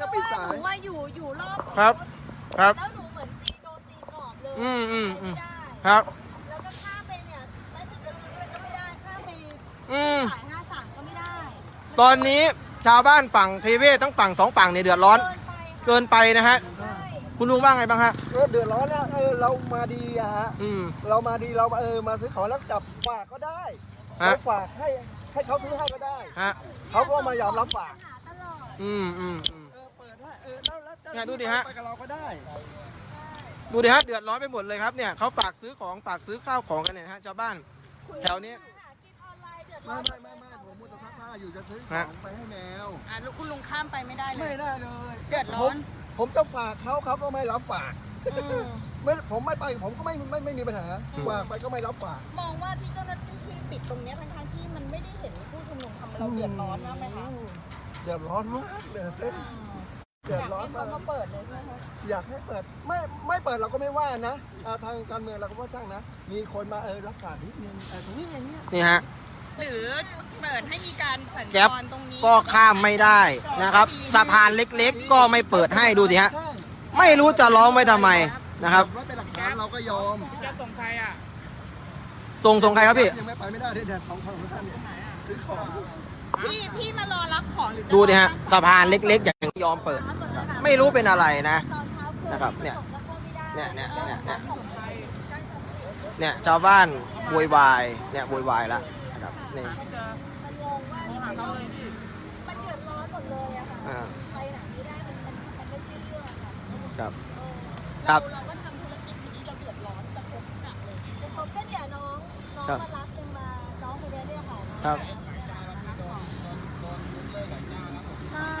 จะปิดสาหยนูว่าอยู่อยู่รอบครับ ครับ แล้วหนูเหมือนตีโดนตีกรอบเลยอืมอืมอืมไม่ได้ครับ แล้วก็ข้ามไปเนี่ยแล้วจะจะซื้ออะไรก็ไม่ได้ข้ามไปอืม สายห้าสามก็ไม่ได้ตอนนี้ชาวบ้านฝั่งเทเวศทั้งฝั่งสองฝั่งเนี่ยเดือดร้อน เกินไปค่ะเกินไปนะฮะ ใช่คุณลุงว่าไงบ้างฮะเออเดือดร้อนนะเออเรามาดีอะฮะ อืม เรามาดีเราเออมาซื้อของแล้วจับฝากก็ได้ฮะ เราฝากให้ให้เขาซื้อให้ก็ได้ ฮะ เขาก็มายอมรับฝาก ปัญหาตลอด อืมอืมอืม เจ้าหเนี่ยน้าดูดิที่ฮะ ไปกับเราก็ได้ ดูดิฮะเดือดร้อนไปหมดเลยครับเนี่ยเขาฝากซื้อของฝากซื้อข้าวของกันเนี่ยนะฮะชาวบ้าน แถวนี้ หากินออนไลน์เดือดร้ไม่อนไม่ไม่ไม่ผมมุตซักผ้าอยู่จะซื้อของไปให้แมว อะแล้วคุณลุงข้ามไปไม่ได้เลไม่ย ได้เลยเดือดร้ผอมนผมจะฝากเขาเขาก็ไม่รับฝากอืมไม่ผมไม่ไปผมก็ไม่ไม่ไม่มีปัญหาอืมฝากไปก็ไม่รับฝาก มองว่าที่เจ้าหน้าที่ปิดตรงเนี้ยทั้งๆที่มันไม่ได้เห็นผู้ชุมนุมทำเราเดือดร้อนมากไหมคะ เดือดร้อนมากเลย เต้นเดือดอยากร้อนให้เขามากมาเปิดเลยใช่ไหมคะอยากให้เปิดไม่ไม่เปิดเราก็ไม่ว่านะอ่าทางการเมืองเราก็ว่าช่างนะ มีคนมาเออรับฝากนิดนึงเออตรงนี้อย่างเงี้ยนี่ฮะ หรือเปิดให้มีการสัญแก๊จป รตรงนี้ก็ข้ามไม่ได้นะครับ สะพานเล็กๆ ก็ไม่เปิดให้ดูสิฮะ ใช่ไม่รู้จะร้องไปทำไมนะครับ ไว้เป็นหลักฐานเราก็ยอมจะส่งใครอะ ส่งส่งใครครับพี่ ยังไม่ไปไม่ได้เด็ดสองคนของท่านเนี่ยซื้อของ พี่พี่มารอรับของหรือจะดูดิฮะรอสะพานเล็กๆ อย่างยอมเปิดรับหมดเลยค่ะไม่รู้เป็นอะไรนะ ตอนเช้าเกิดนะครับเนี่ย ส่งแล้วก็ไม่ได้เนี่ยเนี่ยเนี่ยเนี่ยของใครใช่ใช่ใช่เนี่ยชาวบ้านโวยวายเนี่ยโวยวายแล้วนะครับนี่มันงงว่ามันเดือดร้อนหมดเลยอะค่ะอ่าไปไหนไม่ได้มันมันมันไม่ใช่เรื่องอะค่ะครับ เออครัเราบ เราก็ทำธุรกิจทีนี้เราเดือดร้อนกระทบหนักเลยกระทบก็เนี่ยน้องน้องครับมารับยังมาน้องคนเนี้ยเนี่ยค่ะน้องครับ ใช่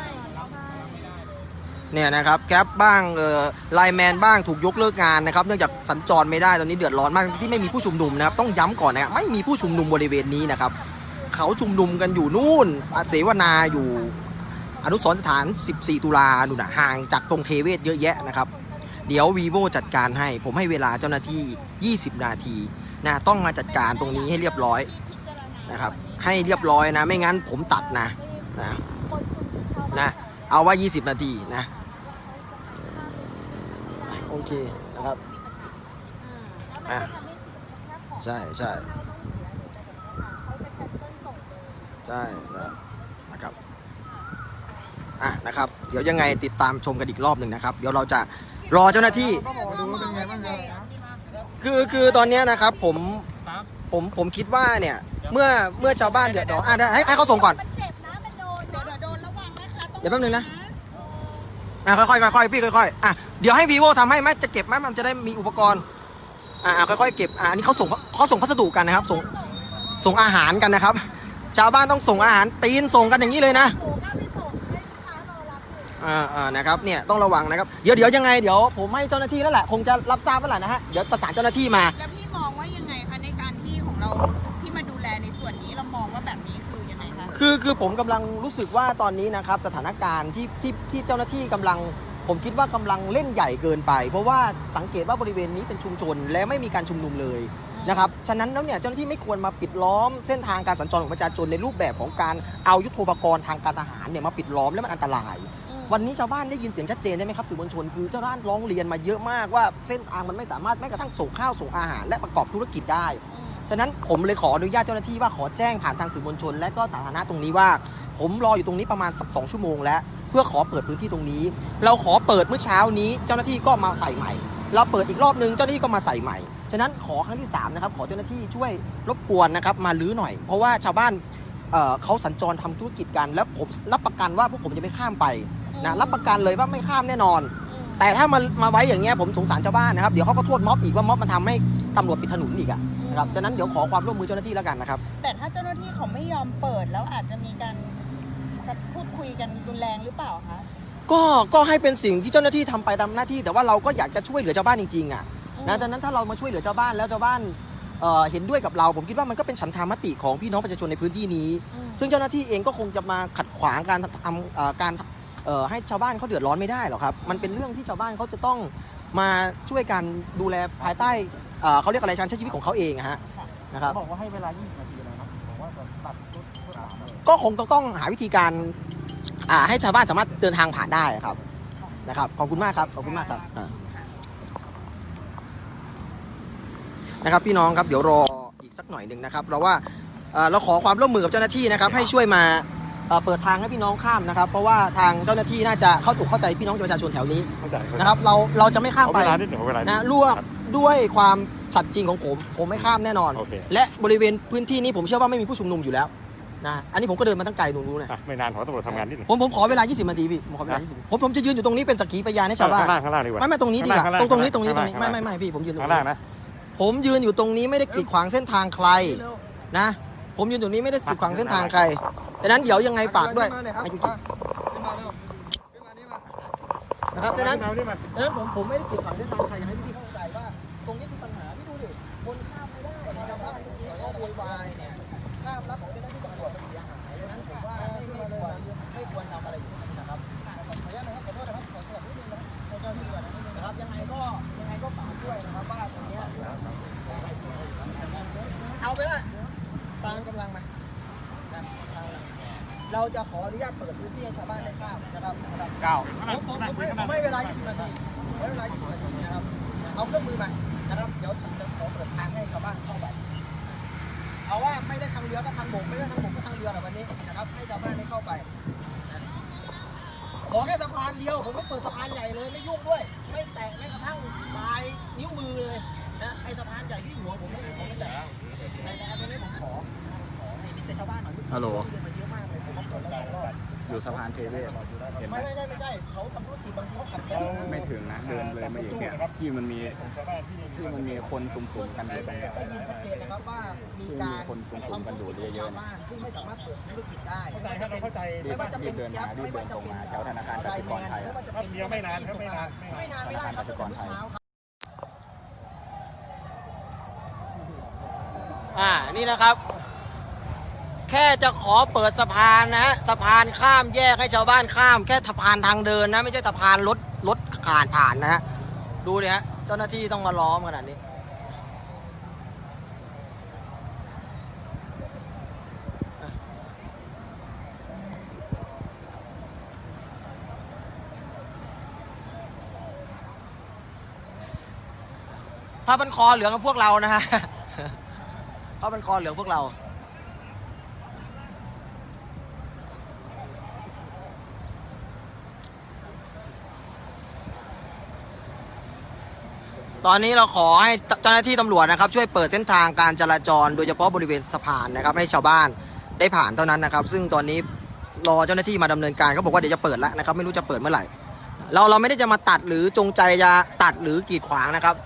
ใช่ เนี่ยนะครับแก๊ปบ้างเอ่อไลแมนบ้างถูกยกเลิกงานนะครับเนื่องจากสัญจรไม่ได้ตอนนี้เดือดร้อนมากที่ไม่มีผู้ชุมนุมนะครับต้องย้ำก่อนนะครับไม่มีผู้ชุมนุมบริเวณนี้นะครับเขาชุมนุมกันอยู่นู่นเสวนาอยู่ อนุสรสถาน 14 ตุลาหนุนะห่างจากตรงเทเวศเยอะแยะนะครับเดี๋ยว vivo จัดการให้ ผมให้เวลาเจ้าหน้าที่ 20 นาทีนะต้องมาจัดการตรงนี้ให้เรียบร้อยนะครับให้เรียบร้อยนะ ไม่งั้นผมตัดนะนะนะเอาว่า 20 นาทีนะ อเคนะครับแล้วมันจะทำให้เสียแค่ของใช่ใช่เขาจะแคนเซิลส่งเลยใช่แล้วนะครับอะนะครับ เดี๋ยวยังไงติดตามชมกันอีกรอบหนึ่งนะครับ เดี๋ยวเราจะรอเจ้าหน้าที่ก็บอกดูว่าเป็นไงบ้างครับคือคือตอนเนี้ยนะครับผมผมผมคิดว่าเนี่ยเมื่อเมื่อชาวบ้านเดือดร้อนอะได้ให้ให้เขาส่งก่อน มันเจ็บนะมันโดนเดี๋ยวเดี๋ยวโดนระวังนะคะตรงเดี๋ยวแป๊บนึงนะอะค่อยๆค่อยๆพี่ค่อยๆอะ เดี๋ยวให้ vivo ทำให้ไหมจะเก็บไหมมันจะได้มีอุปกรณ์อะอะค่อยๆเก็บอะอันนี้เขาส่งเขาส่งพัสดุกันนะครับ ส่งส่งอาหารกันนะครับ ชาวบ้านต้องส่งอาหารปีนส่งกันอย่างนี้เลยนะหนูก็ไปส่งให้ลูกค้ารอรับอยู่อ่าอ่านะครับเนี่ยต้องระวังนะครับเดี๋ยวเดี๋ยวยังไงเดี๋ยวผมให้เจ้าหน้าที่แล้วแหละคงจะรับทราบแล้วแหละนะฮะเดี๋ยวประสานเจ้าหน้าที่มา แล้วพี่มองว่ายังไงคะในการที่ของเราที่มาดูแลในส่วนนี้เรามองว่าแบบนี้คือยังไงคะคือคือผมกำลังรู้สึกว่าตอนนี้นะครับสถานการณ์ที่ที่ที่เจ้าหน้าที่กำลัง ผมคิดว่ากำลังเล่นใหญ่เกินไป เพราะว่าสังเกตว่าบริเวณนี้เป็นชุมชน และไม่มีการชุมนุมเลยนะครับฉะนั้นแล้วเนี่ยเจ้าหน้าที่ไม่ควรมาปิดล้อมเส้นทางการสัญจรของประชาชนในรูปแบบของการเอายุทโธปกรณ์ทางการทหารเนี่ยมาปิดล้อมและมันอันตราย วันนี้ชาวบ้านได้ยินเสียงชัดเจนได้ไหมครับสื่อมวลชนคือเจ้าบ้านร้องเรียนมาเยอะมากว่าเส้นทางมันไม่สามารถแม้กระทั่งส่งข้าวส่งอาหาร และประกอบธุรกิจได้ฉะนั้นผมเลยขออนุญาตเจ้าหน้าที่ว่าขอแจ้งผ่านทางสื่อมวลชน และก็สาธารณะตรงนี้ว่า ผมรออยู่ตรงนี้ประมาณสักสองชั่วโมงแล้ว เพื่อขอเปิดพื้นที่ตรงนี้ เราขอเปิดเมื่อเช้านี้ เจ้าหน้าที่ก็มาใส่ใหม่ เราเปิดอีกรอบนึงเจ้าหน้าที่ก็มาใส่ใหม่ ฉะนั้นขอครั้งที่สามนะครับขอเจ้าหน้าที่ช่วยรบกวนนะครับมาลื้อหน่อย เพราะว่าชาวบ้านเอ่อเขาสัญจรทำธุรกิจกัน แล้วผมรับประกันว่าพวกผมจะไม่ข้ามไปนะรับประกันเลยว่าไม่ข้ามแน่นอน แต่ถ้ามามาไว้อย่างเงี้ยผมสงสารชาวบ้านนะครับเดี๋ยวเขาก็โทษม็อบอีกว่าม็อบมันทำให้ตำรวจปิดถนนอีกอะนะครับฉะนั้นเดี๋ยวขอความร่วมมือเจ้าหน้าที่แล้วกันนะครับแต่ถ้าเจ้าหน้าที่เขาไม่ยอมเปิดแล้วอาจจะมีการ พูดคุยกันรุนแรงหรือเปล่าคะ ก็ก็ให้เป็นสิ่งที่เจ้าหน้าที่ทำไปตามหน้าที่ แต่ว่าเราก็อยากจะช่วยเหลือชาวบ้านจริงๆอะนะดังนั้นถ้าเรามาช่วยเหลือชาวบ้านแล้วชาวบ้านเอ่อเห็นด้วยกับเรา ผมคิดว่ามันก็เป็นฉันทามติของพี่น้องประชาชนในพื้นที่นี้ซึ่งเจ้าหน้าที่เองก็คงจะมาขัดขวางการทำเอ่อการเอ่อให้ชาวบ้านเขาเดือดร้อนไม่ได้หรอกครับมันเป็นเรื่องที่ชาวบ้านเขาจะต้องมาช่วยกันดูแลภายใต้เอ่อเขาเรียกอะไรการใช้ชีวิตของเขาเองอะฮะนะครับ บอกว่าให้เวลา 20 นาทีเลยนะบอ กว่าจะตัดทุกทุกสามเลยก็คงต้องต้องหาวิธีการอ่าให้ชาวบ้านสามารถเดินทางผ่านได้ครับนะครับขอบคุณมากครับขอบคุณมากครับอ่านะครับ พี่น้องครับเดี๋ยวรออีกสักหน่อยหนึ่งนะครับ เราว่าเอ่อเราขอความร่วมมือกับเจ้าหน้าที่นะครับ ให้ช่วยมาเอ่อเปิดทางให้พี่น้องข้ามนะครับ เพราะว่าทางเจ้าหน้าที่น่าจะเข้าถูกเข้าใจพี่น้องประชาชนแถวนี้เข้าใจเข้าใจนะครับ เราเราจะไม่ข้ามเอาไป เวลานิดหนึ่งเอาเวลานิดหนะนึ่งลวกครับด้วยความสัตย์จริงของผม ผมไม่ข้ามแน่นอน โอเค และบริเวณพื้นที่นี้ผมเชื่อว่าไม่มีผู้ชุมนุมอยู่แล้ว นะอันนี้ผมก็เดินมาตั้งไกลดูรู้นะอะไม่นานขอตำรวจทำงานนิดหนึ่ง ผมผมขอเวลา 20นาทีพี่ผมขอเวลา 20ผมผมจะยืนอยู่ตรงนี้เป็นสักขีพยานให้ชาวบ้านข้างล่างข้างล่างดีกว่าไม่ไม่ตรงนี้ดีกว่าข้างล่างตรงตรงนี้ตรงนี้ตรข้างงนี้ล่างไม่ไม่ไม่พี่ผมยืนตรงข้างล่างนี้นะ ผมยืนอยู่ตรงนี้ไม่ได้กีดขวางเส้นทางใครนะ ผมยืนตรงนี้ไม่ได้กีดขวางเส้นทางใครดังนั้นเดี๋ยวยังไงฝากด้วยขึ้นมาหน่อยครับให้ขึ้จุนดมาขึ้นมาเร็วขึ้นมานี่มา นะครับดังนั้นเอานี่มาดังนั้นผมผมไม่ได้กีดขวางเส้นทางใครอยากให้พี่เข้าใจว่าตรงนี้คือ จะขออนุญาตเปิดพื้นที่ให้ชาวบ้านได้ข้ามนะครับนะครับเก้าผมผมผมให้ผมให้เวลา 20 นาทีให้เวลา 20 นาทีนะครับ เอาเครื่องมือมานะครับเดี๋ยวฉันจะขอเปิดทางให้ชาวบ้านเข้าไปเอาว่าไม่ได้ทางเรือก็ทางบกไม่ได้ทางบกก็ทางเรือแบบวันนี้นะครับ ให้ชาวบ้านได้เข้าไปนะขอแค่สะพานเดียวผมก็เปิดสะพานใหญ่เลยไม่ยุ่งด้วย ไม่แตะแม้กระทั่งปลายนิ้วมือเลยนะไอ้สะพานใหญ่ที่หัวผมไม่ผมไม่แตะแต่แต่อันนี้ผมขอขอให้ดิแต่ชาวบ้านหน่อยฮัลโหลเดินมาเย อะมากเลยผมมาเปิดแล้วสองรอบอยู่สะพานเทเวศเห็นไหมไม่ไม่ใช่ไม่ใช่เขาทำธุรกิจบางทีเขาขัดแย้งนะไม่ถึงนะ เดินเลยมาอย่างเนี้ยที่มันมีที่มันมีคนสุ่มๆกันอยู่ตรงเนี้ย ได้ยินชัดเจนนะครับว่ามีการมีคนสุ่มๆทำกันอยู่ธุรกิจเยของอะๆ ชาวบ้าน ซึ่งไม่สามารถเปิดธุรกิจได้เข้าใจครับเข้าใจไม่ว่าจะเป็นรีบเดินแก๊ปมารีไม่บเดิว่านจะตรงเป็นมาแถวธนาคารกสิกรไทย ไม่อะว่าจะเป็นเดี๋ยวไม่นานครับไม่นานไม่นานไม่ได้ครับตั้งแต่เมื่อเช้าครับ อ่า นี่นะครับ แค่จะขอเปิดสะพานนะฮะสะพานข้ามแยกให้ชาวบ้านข้าม แค่สะพานทางเดินนะไม่ใช่สะพานรถรถผ่านผ่านนะฮะดูดิฮะเจ้าหน้าที่ต้องมาล้อมขนาดนี้ผ้าพันคอเหลืองกับพวกเรานะฮะผ้าพันคอเหลืองพวกเรา ตอนนี้เราขอให้เจ้าหน้าที่ตำรวจนะครับช่วยเปิดเส้นทางการจราจร โดยเฉพาะบริเวณสะพานนะครับให้ชาวบ้านได้ผ่านเท่านั้นนะครับ ซึ่งตอนนี้รอเจ้าหน้าที่มาดำเนินการเขาบอกว่าเดี๋ยวจะเปิดแล้วนะครับไม่รู้จะเปิดเมื่อไหร่ เราเราไม่ได้จะมาตัดหรือจงใจจะตัดหรือกีดขวางนะครับ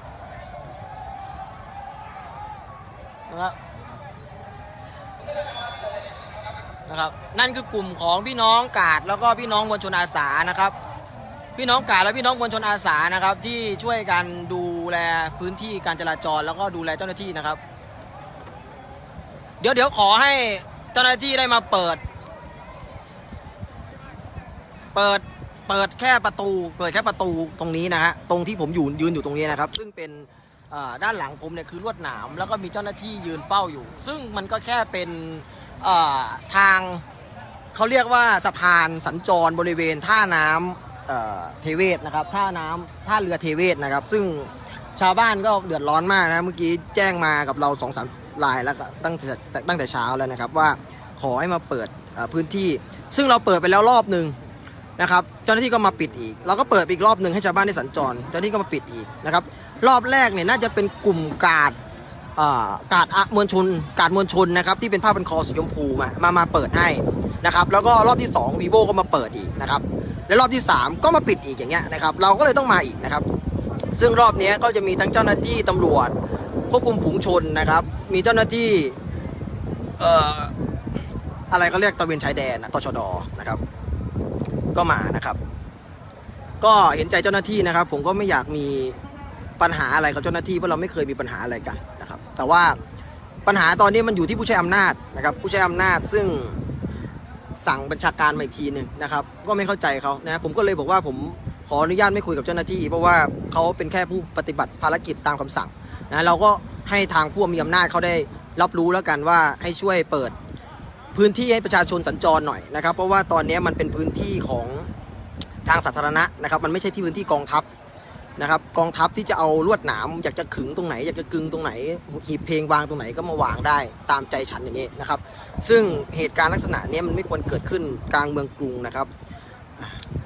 นะครับนะครับนั่นคือกลุ่มของพี่น้องกาดแล้วก็พี่น้องมวลชนอาสานะครับ พี่น้องกาและพี่น้องมวลชนอาสานะครับ ที่ช่วยกันดูแลพื้นที่การจราจรแล้วก็ดูแลเจ้าหน้าที่นะครับ เดี๋ยวเดี๋ยวขอให้เจ้าหน้าที่ได้มาเปิด เปิดเปิดแค่ประตู เปิดแค่ประตูตรงนี้นะฮะตรงที่ผมอยู่ยืนอยู่ตรงนี้นะครับ ซึ่งเป็นด้านหลังผมเนี่ยคือลวดหนาม แล้วก็มีเจ้าหน้าที่ยืนเฝ้าอยู่ ซึ่งมันก็แค่เป็นทางเขาเรียกว่าสะพานสัญจรบริเวณท่าน้ำ เเทเวศนะครับท่าน้ำท่าเรือเทเวศนะครับ ซึ่งชาวบ้านก็เดือดร้อนมากนะเมื่อกี้แจ้งมากับเราสองสามลายแล้วตั้งแต่ตั้งแต่เช้าแล้วนะครับว่าขอให้มาเปิดพื้นที่ ซึ่งเราเปิดไปแล้วรอบหนึ่งนะครับเจ้าหน้าที่ก็มาปิดอีก เราก็เปิดอีกรอบหนึ่งให้ชาวบ้านได้สัญจรเจ้าหน้าที่ก็มาปิดอีกนะครับรอบแรกเนี่ยน่าจะเป็นกลุ่มกาดกาดอะมวลชนกาดมวลชนนะครับที่เป็นผ้าพันคอสีชมพูมามามาเปิดให้นะครับแล้วก็รอบที่ 2 vivo ก็มาเปิดอีกนะครับ และรอบที่ 3 ก็มาปิดอีกอย่างเงี้ยนะครับเราก็เลยต้องมาอีกนะครับ ซึ่งรอบนี้ก็จะมีทั้งเจ้าหน้าที่ตำรวจควบคุมฝูงชนนะครับ มีเจ้าหน้าที่เอ่ออะไรเขาเรียกตะเวนชายแดนนะตชดนะครับ ก็มานะครับ ก็เห็นใจเจ้าหน้าที่นะครับ ผมก็ไม่อยากมีปัญหาอะไรกับเจ้าหน้าที่เพราะเราไม่เคยมีปัญหาอะไรกันนะครับ แต่ว่าปัญหาตอนนี้มันอยู่ที่ผู้ใช้อำนาจนะครับ ผู้ใช้อำนาจซึ่ง สั่งบัญชาการมาอีกทีหนึ่งนะครับก็ไม่เข้าใจเขานะผมก็เลยบอกว่าผมขออนุญาตไม่คุยกับเจ้าหน้าที่ เพราะว่าเขาเป็นแค่ผู้ปฏิบัติภารกิจตามคำสั่งนะเราก็ให้ทางผู้มีอำนาจเขาได้รับรู้แล้วกันว่าให้ช่วยเปิดพื้นที่ให้ประชาชนสัญจรหน่อยนะครับ เพราะว่าตอนนี้มันเป็นพื้นที่ของทางสาธารณะนะครับ มันไม่ใช่ที่พื้นที่กองทัพ นะครับกองทัพที่จะเอาลวดหนามอยากจะขึงตรงไหน อยากจะกึงตรงไหนหีบเพลงวางตรงไหนก็มาวางได้ตามใจฉันอย่างนี้นะครับ ซึ่งเหตุการณ์ลักษณะนี้มันไม่ควรเกิดขึ้นกลางเมืองกรุงนะครับ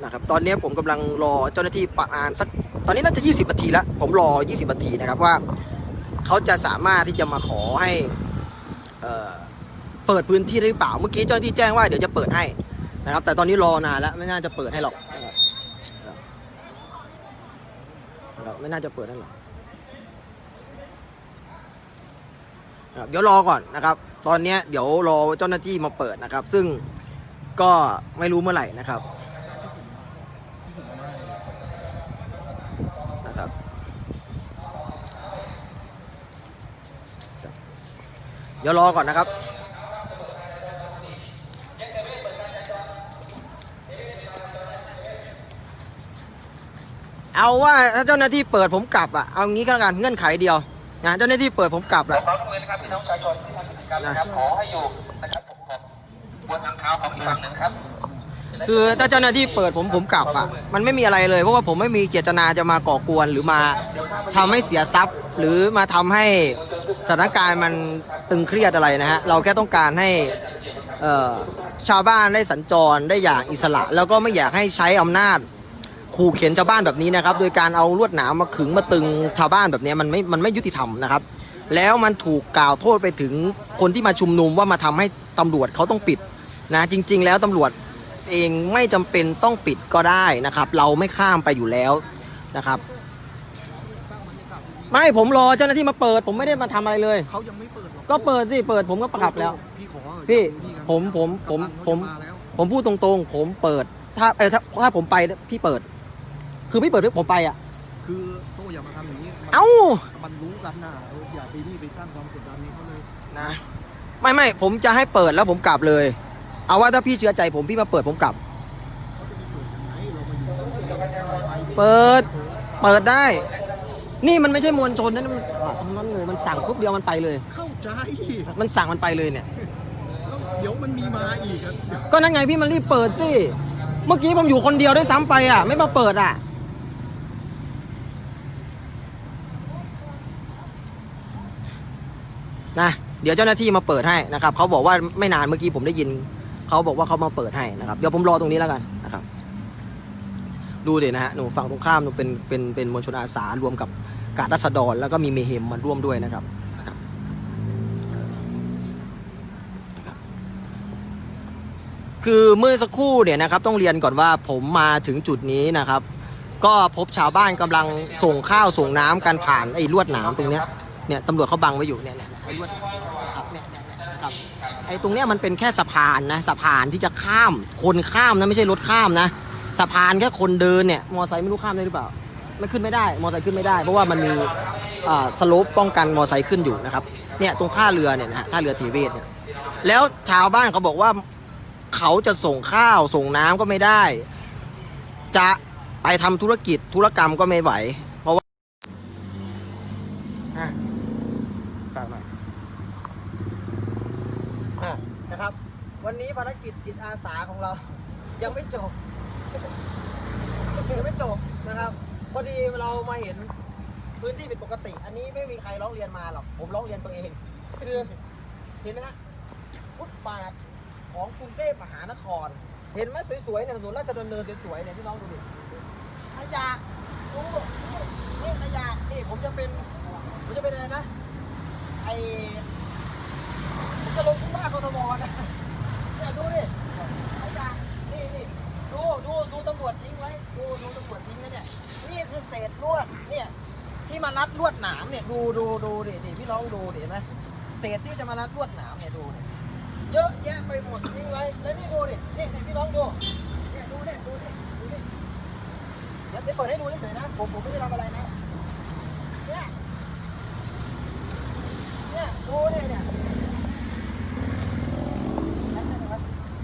นะครับ ตอนนี้ผมกำลังรอเจ้าหน้าที่ประมาณสักตอนนี้น่าจะ 20นาทีแล้วผมรอ 20นาทีนะครับว่าเขาจะสามารถที่จะมาขอให้เอ่อเปิดพื้นที่ได้หรือเปล่าเมื่อกี้เจ้าหน้าที่แจ้งว่าเดี๋ยวจะเปิดให้นะครับ แต่ตอนนี้รอนานแล้วไม่น่าจะเปิดให้หรอกนะครับนะครับ ไม่น่าจะเปิดให้หรอกเดี๋ยวรอก่อนนะครับ ตอนนี้เดี๋ยวรอเจ้าหน้าที่มาเปิดนะครับ ซึ่งก็ไม่รู้เมื่อไหร่นะครับนะครับ เดี๋ยวรอก่อนนะครับ เอาว่าถ้าเจ้าหน้าที่เปิดผมกลับอะเอางี้ก็แล้วกันเงื่อนไขเดียวนะเจ้าหน้าที่เปิดผมกลับละนะคือถ้าเจ้าหน้าที่เปิดผมผมกลับอะมันไม่มีอะไรเลย เพราะว่าผมไม่มีเจตนาจะมาก่อกวนหรือมาทำให้เสียทรัพย์ หรือมาทำให้สถานการณ์มันตึงเครียดอะไรนะฮะเราแค่ต้องการให้เอ่อชาวบ้านได้สัญจรได้อย่างอิสระ แล้วก็ไม่อยากให้ใช้อำนาจ ขู่เข็นชาวบ้านแบบนี้นะครับ โดยการเอาลวดหนามมาขึงมาตึงชาวบ้านแบบนี้มันไม่มันไม่ยุติธรรมนะครับ แล้วมันถูกกล่าวโทษไปถึงคนที่มาชุมนุมว่ามาทำให้ตำรวจเขาต้องปิดนะจริง ๆ แล้วตำรวจเองไม่จำเป็นต้องปิดก็ได้นะครับ เราไม่ข้ามไปอยู่แล้วนะครับ ไม่ผมรอเจ้าหน้าที่มาเปิด ผมไม่ได้มาทำอะไรเลยเขายังไม่เปิดหรอกก็เปิดสิเปิดผมก็ประกับแล้ว พี่ขอพี่ดูนี่ครับผมผมผมผมกำลังเขาจะาแล้วผมพูดตรงๆ ผมเปิดถ้าเออถ้าถ้าผมไปพี่เปิด คือพี่เปิดด้วยผมไปอะ คือโต้อย่ามาทำอย่างนี้มันเอ้า มันรู้กันนะเอออย่าไปนี่ไปสร้างความกดดันให้เขาเลยนะ ไม่ไม่ผมจะให้เปิดแล้วผมกลับเลย เอาว่าถ้าพี่เชื่อใจผมพี่มาเปิดผมกลับ เขาจะไปเปิดยังไงเรามาอยู่เราไปเปิด เปิดได้ นี่มันไม่ใช่มวลชนนะมันอะตรงนั้นเลยมันสั่งปุ๊บเดียวมันไปเลย เข้าใจมันสั่งมันไปเลยเนี่ย แล้วเดี๋ยวมันมีมาอีกอะเดี๋ยวก็นั่นไงพี่มันรีบเปิดสิ เมื่อกี้ผมอยู่คนเดียวด้วยซ้ำไปอะ ไม่มาเปิดอะ นะ เดี๋ยวเจ้าหน้าที่มาเปิดให้นะครับเขาบอกว่าไม่นานเมื่อกี้ผมได้ยินเขาบอกว่าเขามาเปิดให้นะครับเดี๋ยวผมรอตรงนี้แล้วกันนะครับ ดูเดี๋ยวนะฮะหนูฝั่งตรงข้ามหนูเป็นเป็นเป็นมวลชนอาสารวมกับกาดรัษฎรแล้วก็มีเมเฮมมาร่วมด้วยนะครับคือเมื่อสักครู่เนี่ยนะครับต้องเรียนก่อนว่าผมมาถึงจุดนี้นะครับ ก็พบชาวบ้านกำลังส่งข้าวส่งน้ำกันผ่านไอ้ลวดหนามตรงเนี้ยเนี่ยตำรวจเขาบังไว้อยู่เนี่ยเนี่ยไอ้ลวด ไอ้ตรงเนี้ยมันเป็นแค่สะพานนะสะพานที่จะข้ามคนข้ามนะไม่ใช่รถข้ามนะสะพานแค่คนเดินเนี่ยมอไซค์ไม่รู้ข้ามได้หรือเปล่าไม่ขึ้นไม่ได้ มอไซค์ขึ้นไม่ได้ เพราะว่ามันมีอ่าสโลปป้องกันมอไซค์ขึ้นอยู่นะครับเนี่ยตรงท่าเรือเนี่ยนะฮะท่าเรือเทเวศเนี่ยแล้วชาวบ้านเขาบอกว่าเขาจะส่งข้าวส่งน้ำก็ไม่ได้ จะไปทำธุรกิจธุรกรรมก็ไม่ไหว เพราะว่าอะฝากหน่อยอะนะครับ วันนี้ภารกิจจิตอาสาของเรา ยังไม่จบยังไม่จบนะครับ พอดีเรามาเห็นพื้นที่ผิดปกติ อันนี้ไม่มีใครร้องเรียนมาหรอก ผมร้องเรียนตัวเอง คือเห็นไหมฮะฟุตบาทของกรุงเทพมหานคร เห็นไหมสวยๆเนี่ยถนนราชดำเนินสวยๆเนี่ยพี่น้องดูดิขยะดูนี่ขยะนี่ผมจะเป็นผมจะเป็นอะไรนะไอผมจะลงผู้ว่ากทมนะเนี่ยดูดิขยะนี่นี่ดูดูดูตำรวจทิ้งไว้ดูดูตำรวจทิ้งไว้เนี่ยนี่คือเศษลวดเนี่ยที่มารัดลวดหนามเนี่ยดูดูดูดิดิ พี่น้องดูดิเห็นไหมเศษที่จะมารัดลวดหนามเนี่ยดูเนี่ยเยอะแยะไปหมดทิ้งไว้แล้วนี่ดูดินี่นี่พี่น้องดูเนี่ยดูเนี่ยดูนี่ดูนี่เดี๋ยวเดี๋ยวเปิดให้ดูเฉยๆนะผมผมไม่ได้ทำอะไรนะเนี่ยเนี่ยดูเนี่ยเนี่ย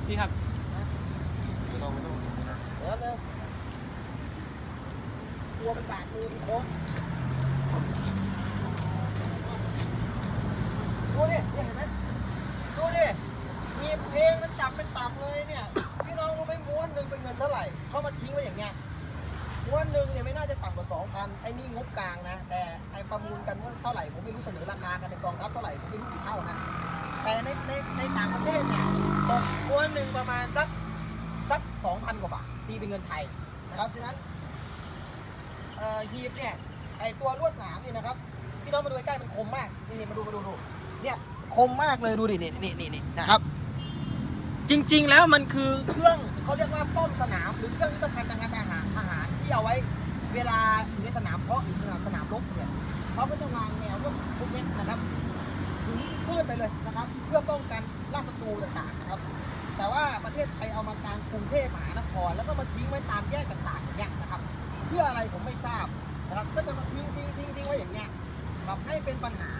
พี่ครับเดี๋ยวเร็วกลัวมันบาดมือโค้ง ดูดิเนี่ยเห็นไหมดูดิ มีเพลงมันจับเป็นตับเลยเนี่ย พี่น้องรู้ไหมม้วนหนึ่งเป็นเงินเท่าไหร่เขามาทิ้งไว้อย่างเงี้ยม้วนหนึ่งเนี่ยไม่น่าจะต่ำกว่าสองพันไอ้นี่งบกลางนะ แต่ไอ้ประมูลกันว่าเท่าไหร่ผมไม่รู้เสนอราคากันในกองทัพเท่าไหร่ผมไม่รู้กี่เท่านะ แต่ในในในต่างประเทศเนี่ยตกม้วนหนึ่งประมาณสักสักสองพันกว่าบาทตีเป็นเงินไทยนะครับ ฉะนั้นเอ่อฮีบเนี่ยไอตัวลวดหนามเนี่ยนะครับ พี่น้องมาดูใกล้ๆมันคมมาก นี่ๆมาดูมาดูดู เนี่ยคมมากเลยดูดินี่นี่นี่นี่นะครับ จริงๆแล้วมันคือเครื่องเขาเรียกว่าป้อมสนามหรือเครื่องยุทธภัณฑ์ทางการทหารทหารที่เอาไว้เวลาอยู่ในสนามเพาะหรือสนามสนามรบเนี่ยเขาก็จะวางแนวพวกพวกนี้นะครับถึงพืชไปเลยนะครับ เพื่อป้องกันล่าศัตรูต่างๆนะครับ แต่ว่าประเทศไทยเอามากลางกรุงเทพมหานคร แล้วก็มาทิ้งไว้ตามแยกต่างๆอย่างเงี้ยนะครับ เพื่ออะไรผมไม่ทราบนะครับก็จะมาทิ้งทิ้งทิ้งทิ้งไว้อย่างเงี้ยครับให้เป็นปัญหา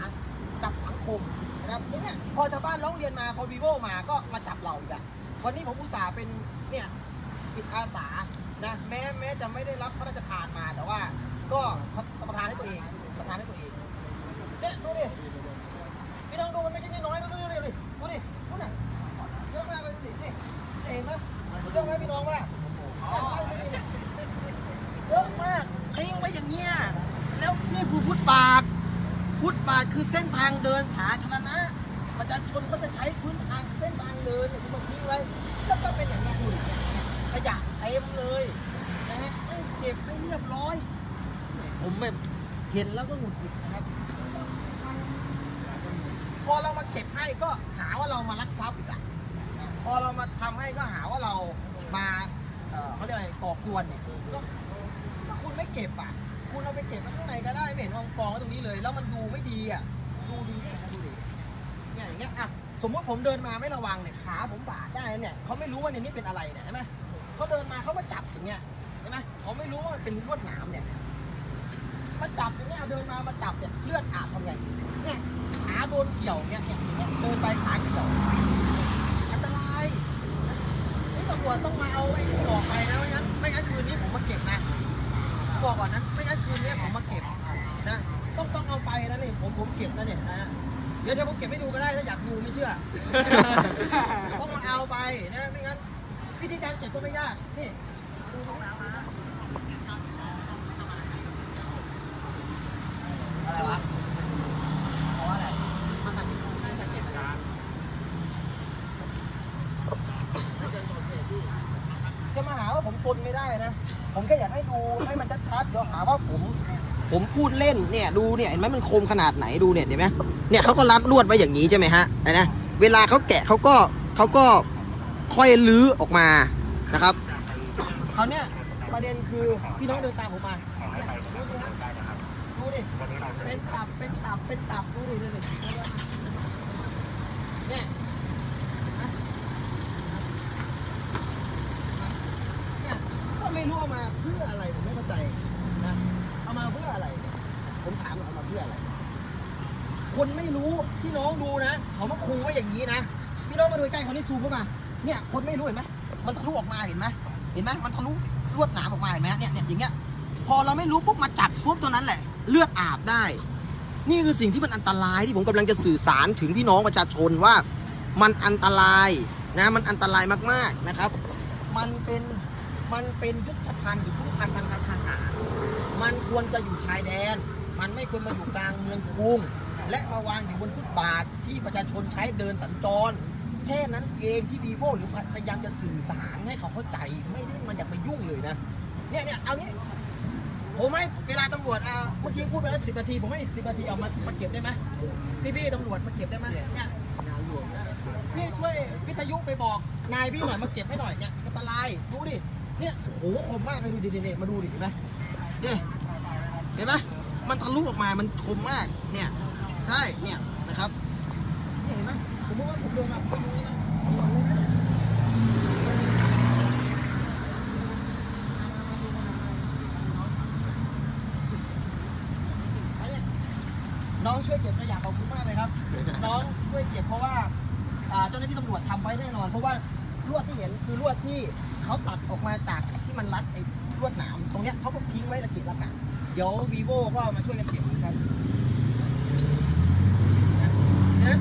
กับสังคมนะครับเนี่ยพอชาวบ้านร้องเรียนมาพอวีโวมาก็มาจับเราอีกอะวันนี้ผมอุตส่าห์เป็นเนี่ยจิตอาสานะแม้แม้จะไม่ได้รับพระราชทานมาแต่ว่า ก็ประทานให้ตัวเองประทานให้ตัวเองเนี่ยดูดิพี่น้องดูมันไม่ใช่น้อยดูดิดูดิดูดิดูดิเยอะมากเลยดูดินี่เห็นไหมเยอะไหมพี่น้องว่าเยอะมากทิ้งไว้อย่างเงี้ยแล้วนี่คือฟุตบาท ฟุตบาทคือเส้นทางเดินสาธารณะประชาชนก็จะใช้พื้นทางเส้นทางเดินคุณมาทิ้งไว้แล้วก็เป็นอย่างเงี้ยดูดิขยะเต็มเลยนะฮะไม่เก็บไม่เรียบร้อยผมแบบเห็นแล้วก็หงุดหงิดนะครับพอเรามาเก็บให้ก็หาว่าเรามาลักทรัพย์อีกละพอเรามาทำให้ก็หาว่าเรามาเขาเรียกอะไรก่อกวนเนี่ยก็คุณไม่เก็บอะ คุณเอาไปเก็บไว้ข้างในก็ได้ไม่เห็นเอากองไว้ตรงนี้เลย แล้วมันดูไม่ดีอะดูดีดูดีเนี่ยอย่างเงี้ยอะสมมติผมเดินมาไม่ระวังเนี่ยขาผมบาดได้เนี่ยเขาไม่รู้ว่าในนี้เป็นอะไรเนี่ยใช่ไหมเขาเดินมาเขามาจับอย่างเงี้ยใช่ไหมเขาไม่รู้ว่ามันเป็นลวดหนามเนี่ยมาจับอย่างเงี้ยเดินมามาจับเนี่ยเลือดอาบทำไงเนี่ยขาโดนเกี่ยวเนี่ยเนี่ยอย่างเงี้ยเดินไปขาเกี่ยวอันตรายนี่ตำรวจต้องมาเอาไอ้ออกไปนะไม่งั้นไม่งั้นคืนนี้ผมมาเก็บนะบอกก่อนนะไม่งั้น ผมผมเก็บนะเนี่ยนะเดี๋ยวเดี๋ยวผมเก็บให้ดูก็ได้ถ้าอยากดูไม่เชื่อ ต้องมาเอาไปนะไม่งั้นวิธีการเก็บก็ไม่ยากนี่ดูตรงนี้อะไรวะเพราะอะไรมันทำให้สังเกตการจะมาหาว่าผมซนไม่ได้นะ ผมแค่อยากให้ดูให้มันชัดๆเดี๋ยวหาว่าผม ผมพูดเล่นเนี่ยดูเนี่ยเห็นไหมมันคมขนาดไหนดูเนี่ยเห็นไหมเนี่ยเขาก็รัดลวดไว้อย่างนี้ใช่ไหมฮะเห็นไหมเวลาเขาแกะเขาก็เขาก็ค่อยลื้อออกมานะครับเขาวเนี่ยประเด็นคือพี่น้องเดินตามผมมาดูดิเป็นตับเป็นตับเป็นตับดูดิดูดิเนี่ยเนี่ยก็ไม่รู้มาเพื่ออะไรผมไม่เข้าใจ มาเพื่ออะไร ผมถามเอามาเพื่ออะไร คนไม่รู้พี่น้องดูนะ เขามาคุงไว้อย่างนี้นะ พี่น้องมาดูใกล้เขานี่ซูมเข้ามา เนี่ย คนไม่รู้เห็นไหมมันทะลุออกมาเห็นไหมเห็นไหมมันทะลุลวดหนามออกมาเห็นไหมเนี่ยเนี่ยอย่างเงี้ย พอเราไม่รู้ปุ๊บมาจับปุ๊บตัวนั้นแหละ เลือดอาบได้ นี่คือสิ่งที่มันอันตรายที่ผมกำลังจะสื่อสารถึงพี่น้องประชาชนว่า มันอันตรายนะมันอันตรายมากๆนะครับ มันเป็นมันเป็นยุทธภัณฑ์หรือยุทธภัณฑ์ทางการทหาร มันควรจะอยู่ชายแดน มันไม่ควรมาอยู่กลางเมืองกรุง และมาวางอยู่บนฟุตบาทที่ประชาชนใช้เดินสัญจร แค่นั้นเองที่วีโวหรือพยายามจะสื่อสารให้เขาเข้าใจไม่ได้มันอยากไปยุ่งเลยนะ เนี่ยเนี่ยเอานี้ผมให้เวลาตำรวจเอาเมื่อกี้พูดไปแล้วสิบนาที ผมให้อีกสิบนาทีเอามามาเก็บได้ไหมพี่พี่ๆตำรวจมาเก็บได้ไหมเนี่ยพี่ช่วยวิทยุไปบอกนายพี่หน่อยมาเก็บให้หน่อยเนี่ยอันตรายดูดิเนี่ยโอ้โหคมมากเลยดูดิเด็มาดูดิเห็นไหม เนี่ยเห็นไหมมันทะลุออกมา มันคมมาก เนี่ย ใช่ เนี่ยนะครับเนี่ยเห็นไหมผมว่าผมเดินมาผมไม่รู้นะผมบอกเลยนะอันเนี้ยน้องช่วยเก็บขยะขอบคุณมากเลยครับ น้องช่วยเก็บเพราะว่าอ่าเจ้าหน้าที่ตำรวจทำไว้แน่นอน เพราะว่าลวดที่เห็นคือลวดที่เขาตัดออกมาจากที่มันรัดไอ้ล วดหนามตรงเนี้ยเขาก็ทิ้งไว้ระเกะระกะเดี๋ยววีโวก็มาช่วยกันเก็บนะครับนะ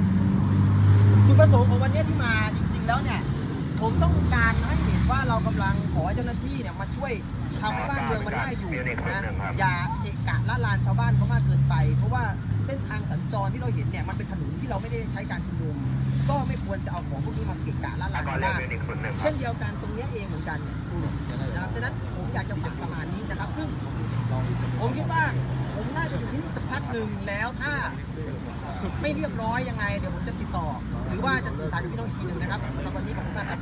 จุดประสงค์ของวันนี้ที่มาจริงงๆแล้วเนี่ยผมต้องการให้เห็นว่าเรากำลังขอเจ้าหน้าที่เนี่ยมาช่วยทำให้บ้านเมืองมันน่าอยู่นะอย่าเกะกะละลานชาวบ้านเขามากเกินไป เพราะว่าเส้นทางสัญจรที่เราเห็นเนี่ยมันเป็นถนนที่เราไม่ได้ใช้การชุมนุมก็ไม่ควรจะเอาของพวกนี้มาเกะกะละลานชาวบ้านเช่นเดียวกันตรงนี้เองเหมือนกันนะครับฉะนั้นผ อยากจะฝากประมาณนี้นะครับ ซึ่งผมคิดว่าผมน่าจะอยู่ที่นี่สักพักหนึ่งแล้วถ้าไม่เรียบร้อยยังไง เดี๋ยวผมจะติดต่อ หรือว่าจะสื่อสารกับพี่น้องอีกทีหนึ่งนะครับสำหรับวันนี้ขอบคุณมากครับ